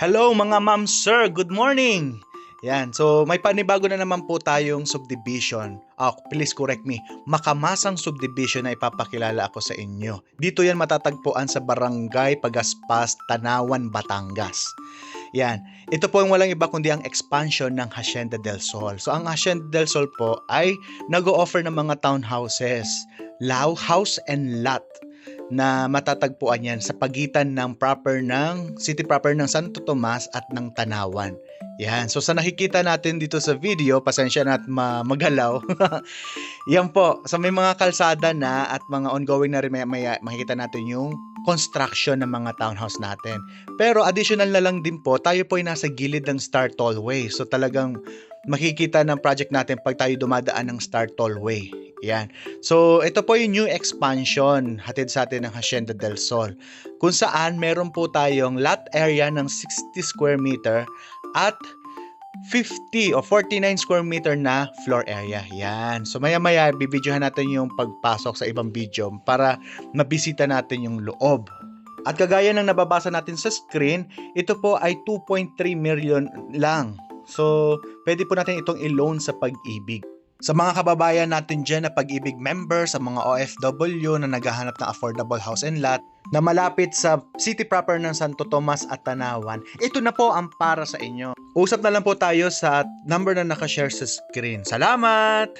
Hello mga ma'am sir, good morning! Yan, so may panibago na naman po tayong subdivision. Ah, please correct me. Makamasang subdivision na ipapakilala ako sa inyo. Dito yan matatagpuan sa Barangay Pagaspas, Tanawan, Batangas. Yan. Ito po ang walang iba kundi ang expansion ng Hacienda del Sol. So ang Hacienda del Sol po ay nag-o-offer ng mga townhouses, lao house and lot na matatagpuan yan sa pagitan ng proper ng city proper ng Santo Tomas at ng Tanawan. Yan. So sa nakikita natin dito sa video, pasensya na at ma- magalaw. yan po. So may mga kalsada na at mga ongoing na rin may, may makikita natin yung construction ng mga townhouse natin. Pero additional na lang din po, tayo po ay nasa gilid ng Star Tollway. So talagang makikita ng project natin pag tayo dumadaan ng Star Tollway. Yan. So, ito po yung new expansion hatid sa atin ng Hacienda del Sol. Kung saan meron po tayong lot area ng 60 square meter at 50 o 49 square meter na floor area. Yan. So maya-maya bibidyohan natin yung pagpasok sa ibang video para mabisita natin yung loob. At kagaya ng nababasa natin sa screen, ito po ay 2.3 million lang. So, pwede po natin itong i-loan sa pag-ibig. Sa mga kababayan natin dyan na pag-ibig member, sa mga OFW na naghahanap ng affordable house and lot, na malapit sa city proper ng Santo Tomas at Tanawan, ito na po ang para sa inyo. Usap na lang po tayo sa number na nakashare sa screen. Salamat!